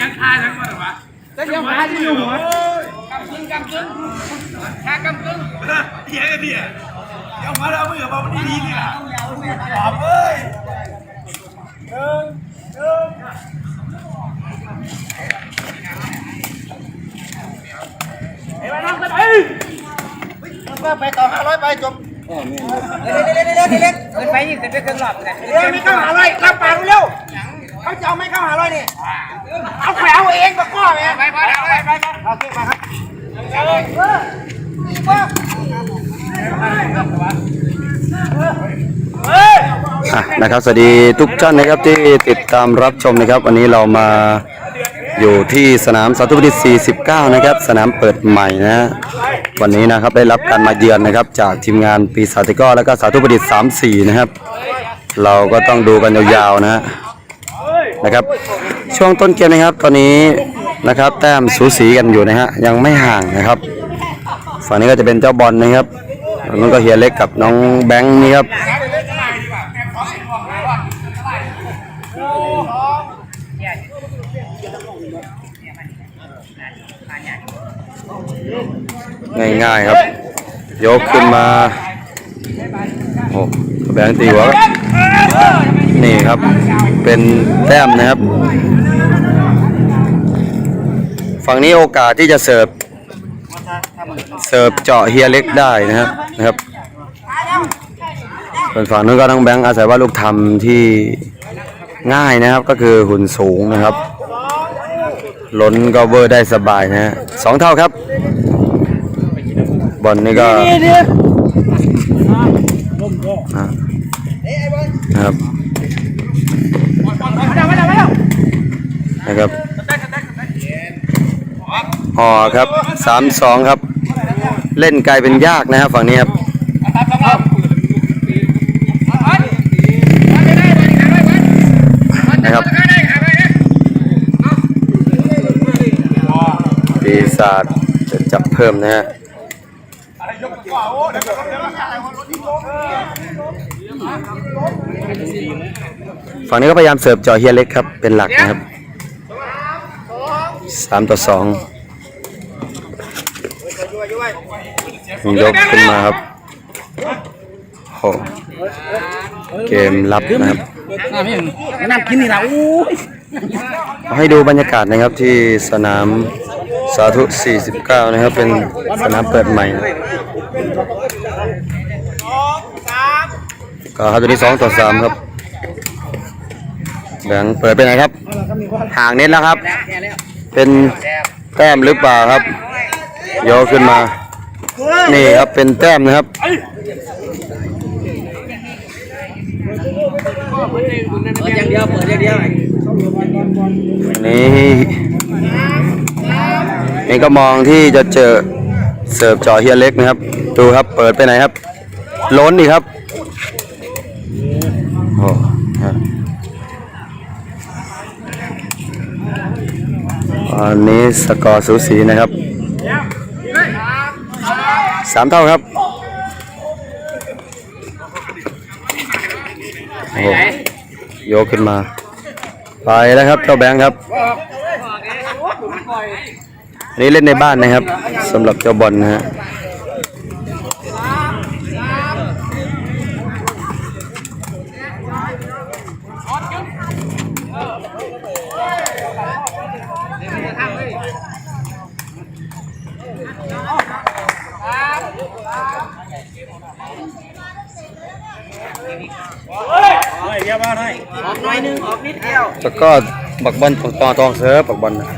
ยังคาทั้งหมดหรอวะแต่ยังหาที่อยู่หัวกำกึ่งกำกึ่งคากำกึ่งเฮียกันเนี่ยยังมาแล้วมึงอย่ามาวันนี้นี่ล่ะตอบเอ้ยไปต่อห้าร้อยไปจบเดี๋ยวเดี๋ยวเดี๋ยวเดี๋ยวเดี๋ยวขึ้นไปยิ่งขึ้นไปเครื่องรอบเลยเดี๋ยวมีเข้าหาร้อยรับปากเร็ว เขาจะเอาไม่เข้าหาร้อยนี่เอาแขวเอาเองก็ก้อไงไปไปไปไปไปโอเคมาครับอะนะครับสวัสดีทุกท่านนะครับที่ติดตามรับชมนะครับ วันนี้เรามาอยู่ที่สนามสาธุประดิษฐ์49 นะครับ สนามเปิดใหม่นะวันนี้นะครับได้รับการมาเยือนนะครับ จากทีมงานปีศาจติกอแล้วก็สาธุประดิษฐ์34 นะครับ เราก็ต้องดูกันยาวๆนะฮะ นะครับ ช่วงต้นเกมนะครับ ตอนนี้นะครับ แต้มสูสีกันอยู่นะฮะยังไม่ห่างนะครับ ฝั่งนี้ก็จะเป็นเจ้าบอลนะครับฝั่งนู้นก็เฮียเล็กกับน้องแบงค์นี่ครับง่ายๆครับ ยกขึ้นมาโอ้แบงค์ตีหัว นี่ครับ เป็นแต้มนะครับ ฝั่งนี้โอกาสที่จะเสิร์ฟเสิร์ฟเจาะเฮียเล็กได้นะครับนะครับส่วนฝั่งนู้นก็ต้องแบงค์อาศัยว่าลูกทำที่ง่ายนะครับก็คือหุ่นสูงนะครับ ล้นก็เวอร์ได้สบายนะฮะสองเท่าครับ บอลนี่ก็อะนะครับ นะครับอ๋อครับสามสองครับ เล่นไกลเป็นยากนะครับฝั่งนี้ครับนะครับปีศาจจะจับเพิ่มนะฮะฝั่งนี้ก็พยายามเสิร์ฟจ่อเฮียเล็กครับ เป็นหลักนะครับ สามต่อสองยกขึ้นมาครับโอ้เกมรับนะครับน้ำยังน้ำกินนี่ละอู้ให้ดูบรรยากาศนะครับที่สนามสาธุ 49 นะครับ เป็นสนามเปิดใหม่นะก็ครับตัวนี้ 2 ต่อ 3 ครับแบงค์เปิดไปไหนครับ ห่างเน็ตแล้วครับ เป็นแต้มหรือเปล่าครับยกขึ้นมา นี่ครับเป็นแต้มนะครับเปิดอย่างเดียวเปิดอย่างเดียวนี่นี่ก็มองที่จะเจอเสิร์ฟจ่อเฮียเล็กนะครับ ดูครับเปิดไปไหนครับ ล้นอีกครับโอ้ฮะ อันนี้สกอร์สูสีนะครับสามเท่าครับโอ้โหยกขึ้นมา ไปแล้วครับเจ้าแบงค์ครับอันนี่เล่นในบ้านนะครับสำหรับเจ้าบอลนะฮะ แล้วก็บักบอลต่อทองเซิร์ฟบักบอลนะ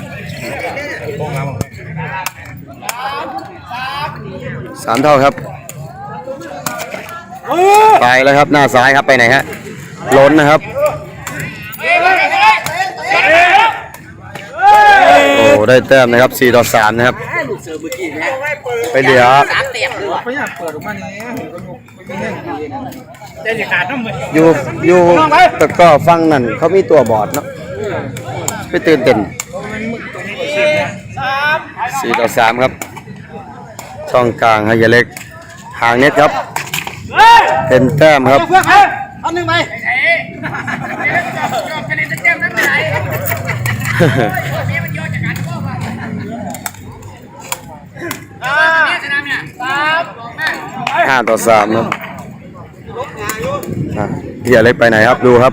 สามเท่าครับไปแล้วครับหน้าซ้ายครับไปไหนฮะล้นนะครับโอ้ได้แต้มนะครับ4ต่อ3นะครับไปเดี๋ยวไม่อยาก เปิดออกมาเนี่ยเจ๊จะขาดน้ำมืออยู่อยู่แต่ก็ฟังนั่นเขามีตัวบอร์ดเนาะไปตื่นเต้นสี่ต่อสามครับ ช่องกลางให้ยาเล็กห่างเน็ตครับเป็นแต้มครับเพื่อนเอาหนึ่งไปไหนยอมกันเลยจะเต็มน้ำไหนเนี่ยชนะเนี่ยครับแม่ห้าต่อสามครับอะ เฮียเล็กไปไหนครับดูครับ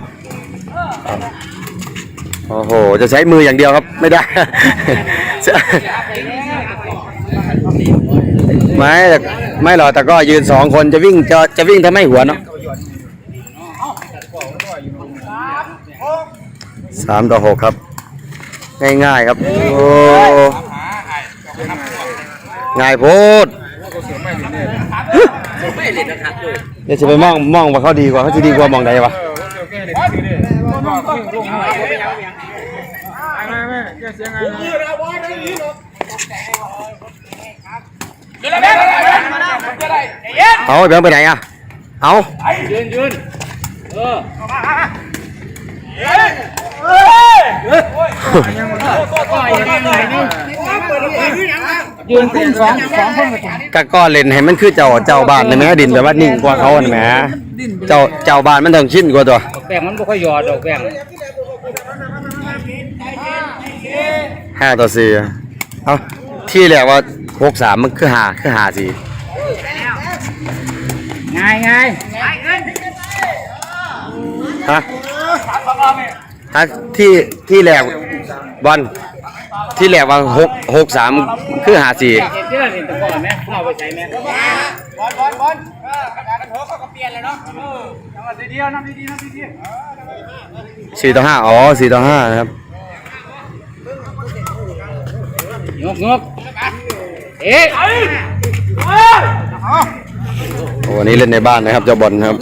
โอ้โห จะใช้มืออย่างเดียวครับ ไม่ได้ ไม่แต่ไม่หรอกแต่ก็ยืนสองคนจะวิ่งจะจะวิ่งทำให้หัวเนาะสามต่อหกครับ ง่ายๆครับ โอ้ง่ายโพดเดี๋ยวจะไปมองมองว่าเขาดีกว่าเขาจะดีกว่ามองใดวะเอาเดี๋ยวไอ้แบงไปไหนอะเอายืนยืนเออ ยืนขึ้นสองสองคนกะก้อนเล่นให้มันคือเจ้าเจ้าบ้านเลยไหมดินแบบว่านิ่งกว่าเขาอันแหมเจ้าเจ้าบ้านมันต้องชิ้นกว่าตัวแบ่งมันไม่ค่อยยอดดอกแบ่งห้าต่อสี่เอาที่แรกว่าหกสามมันคือหาคือหาสี่ง่ายง่ายฮะ ฮะที่ที่แรกบอลที่แรกว่าหกหกสามคือหาสี่เห็นที่เราเห็นตะกอนไหมเราไปใช้ไหมบอลบอลบอลเออกระดาษกระโถเขาก็เปลี่ยนเลยเนาะเออจังหวะดีๆน้ำดีๆน้ำดีสี่ต่อห้าอ๋อสี่ต่อห้านะครับๆงกงกเอ๊ะโอ้วันนี้เล่นในบ้านนะครับเจ้าบอลนะครับ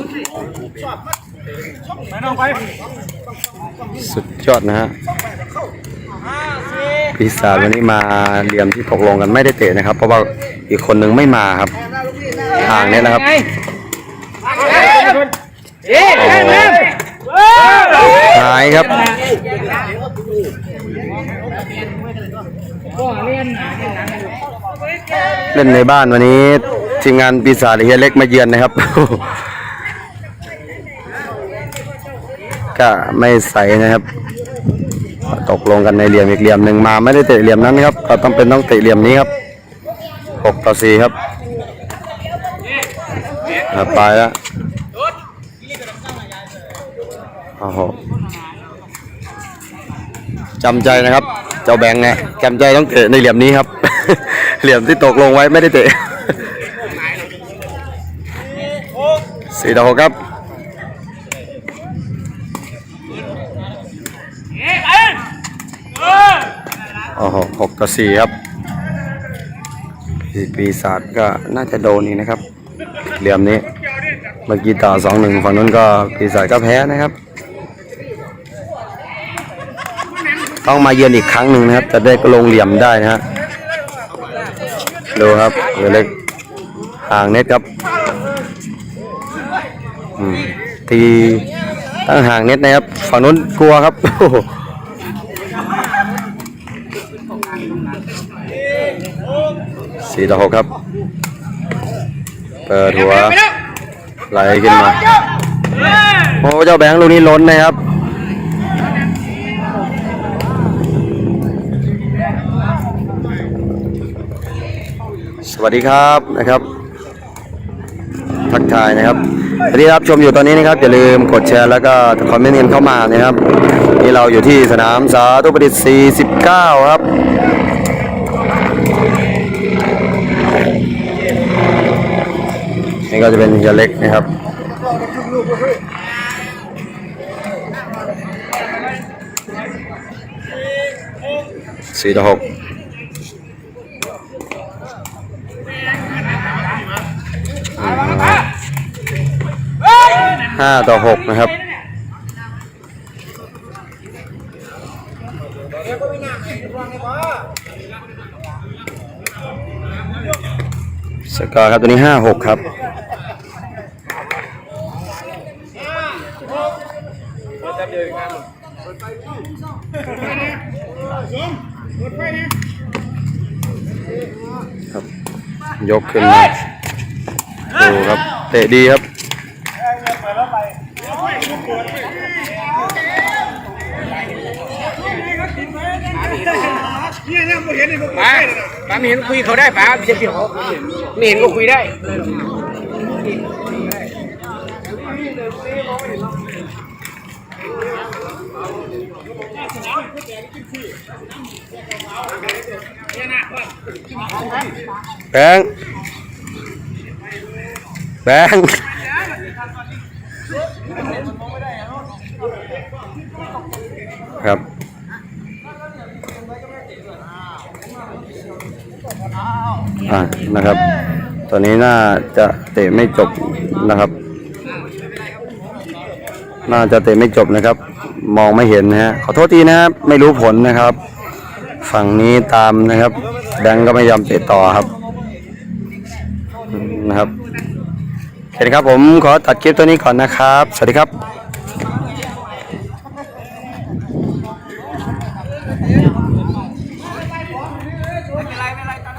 สุดยอดนะฮะปีศาจวันนี้มาเหลี่ยมที่ตกลงกันไม่ได้เตะนะครับ เพราะว่าอีกคนหนึ่งไม่มาครับทางนี้นะครับเอ๊ะเอ๊ะหายครับก็เล่นหนาเล่นหนาเล่นในบ้านวันนี้ทีมงานปีศาจเฮียเล็กมาเยือนนะครับ ก็ไม่ใส่นะครับ ตกลงกันในเหลี่ยมอีกเหลี่ยมหนึ่งมาไม่ได้เตะเหลี่ยมนั้นนะครับเราต้องเป็นต้องเตะเหลี่ยมนี้ครับหกต่อสี่ครับอะไปแล้วโอ้โหจำใจนะครับ เจ้าแบงค์ไงจำใจต้องเตะในเหลี่ยมนี้ครับ เหลี่ยมที่ตกลงไว้ไม่ได้เตะสี่ต่อหกครับ โอ้โหกต่อสี่ครับปีปีศาจก็น่าจะโดนอีกนะครับ เหลี่ยมนี้ เมื่อกี้ต่อสองหนึ่งฝั่งนู้นก็ปีศาจก็แพ้นะครับ ต้องมาเยือนอีกครั้งหนึ่งนะครับ จะได้ลงเหลี่ยมได้นะฮะดูครับเลือเล็กห่างเน็ตครับอืมตีตั้งห่างเน็ตนะครับฝั่งนู้นกลัวครับ สี่ต่อหกครับ เปิดหัวไหลขึ้นมา โอ้เจ้าแบงค์ลูกนี้ล้นนะครับ สวัสดีครับนะครับทักทายนะครับที่รับชมอยู่ตอนนี้นะครับอย่าลืมกดแชร์แล้วก็คอมเมนต์กันเข้ามานะครับนี่เราอยู่ที่สนามสาธุประดิษฐ์49 ครับ นี่ก็จะเป็นเฮียเล็กนะครับสี่ต่อหกห้าต่อหกนะครับสกอร์ครับตัวนี้ห้าหกครับ ครับ ยกขึ้นมาดูครับ เตะดีครับมเห็นในพวกป๋าป๋าไม่เห็นคุยเขาได้ป๋าเสียเปรียบเขาไม่เห็นก็คุยได้ แบงแบงครับ อ่า นะครับ ตอนนี้น่าจะเตะไม่จบนะครับ น่าจะเตะไม่จบนะครับ มองไม่เห็นนะฮะขอโทษทีนะครับไม่รู้ผลนะครับ ฝั่งนี้ตามนะครับ แบงก์ก็ไม่ยอมเตะต่อครับนะครับเห็นครับผมขอตัดคลิปตัวนี้ก่อนนะครับ สวัสดีครับ